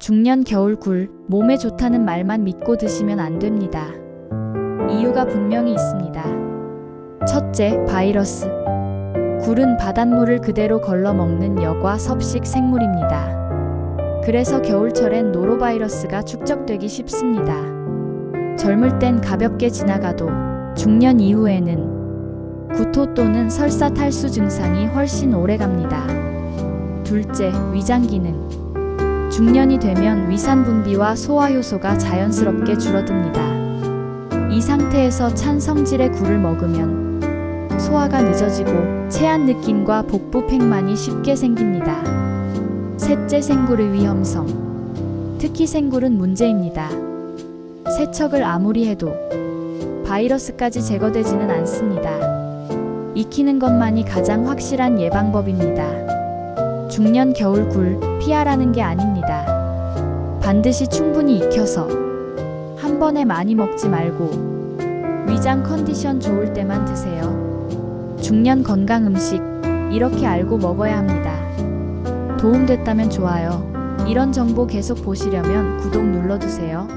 중년 겨울 굴, 몸에 좋다는 말만 믿고 드시면 안 됩니다. 이유가 분명히 있습니다. 첫째, 바이러스. 굴은 바닷물을 그대로 걸러 먹는 여과 섭식 생물입니다. 그래서 겨울철엔 노로바이러스가 축적되기 쉽습니다. 젊을 땐 가볍게 지나가도 중년 이후에는 구토 또는 설사 탈수 증상이 훨씬 오래 갑니다. 둘째, 위장 기능. 중년이 되면 위산 분비와 소화 효소가 자연스럽게 줄어듭니다. 이 상태에서 찬 성질의 굴을 먹으면 소화가 늦어지고 체한 느낌과 복부 팽만이 쉽게 생깁니다. 셋째 생굴의 위험성. 특히 생굴은 문제입니다. 세척을 아무리 해도 바이러스까지 제거되지는 않습니다. 익히는 것만이 가장 확실한 예방법입니다. 중년 겨울 굴 피하라는 게 아닙니다. 반드시 충분히 익혀서 한 번에 많이 먹지 말고 위장 컨디션 좋을 때만 드세요. 중년 건강 음식 이렇게 알고 먹어야 합니다. 도움됐다면 좋아요. 이런 정보 계속 보시려면 구독 눌러주세요.